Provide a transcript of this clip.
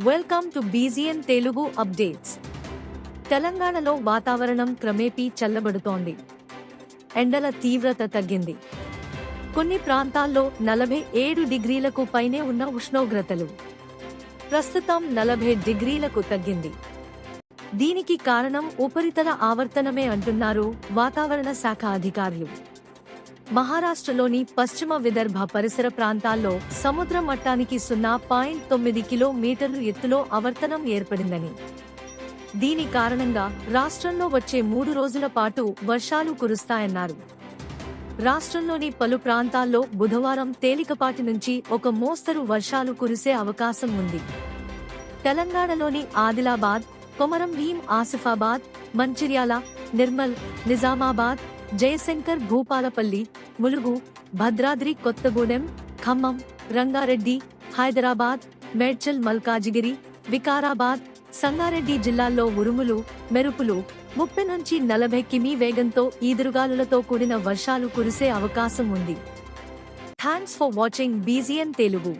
Welcome to BGN Telugu updates తెలంగాణలో వాతావరణం క్రమేపీ చల్లబడుతోంది. ఎండల తీవ్రత తగ్గింది. కొన్ని ప్రాంతాల్లో నలభై ఏడు డిగ్రీలకు పైనే ఉన్న ఉష్ణోగ్రతలు. ప్రస్తుతం నలభై డిగ్రీలకు తగ్గింది. దీనికి కారణం ఉపరితల ఆవర్తనమే అంటున్నారు వాతావరణ శాఖ అధికారులు. మహారాష్ట్రలోని పశ్చిమ విదర్భ పరిసర ప్రాంతాల్లో సముద్ర మట్టానికి సున్నా పాయింట్ తొమ్మిది కిలోమీటర్లు ఎత్తులో ఆవర్తనం ఏర్పడిందని. దీని కారణంగా రాష్ట్రంలో వచ్చే మూడు రోజుల పాటు వర్షాలు కురుస్తాయన్నారు. రాష్ట్రంలోని పలు ప్రాంతాల్లో బుధవారం తేలికపాటి నుంచి ఒక మోస్తరు వర్షాలు కురిసే అవకాశం ఉంది. తెలంగాణలోని ఆదిలాబాద్ కొమరం భీం ఆసిఫాబాద్ మంచిర్యాల నిర్మల్ నిజామాబాద్ జయశంకర్ భూపాలపల్లి ములుగు భద్రాద్రి కొత్తగూడెం ఖమ్మం రంగారెడ్డి హైదరాబాద్ మేడ్చల్ మల్కాజిగిరి వికారాబాద్ సంగారెడ్డి జిల్లాల్లో ఉరుములు మెరుపులు ముప్పై నుంచి నలభై కిమీ వేగంతో ఈదురుగాలులతో కూడిన వర్షాలు కురిసే అవకాశం ఉంది. Thanks for watching BGN Telugu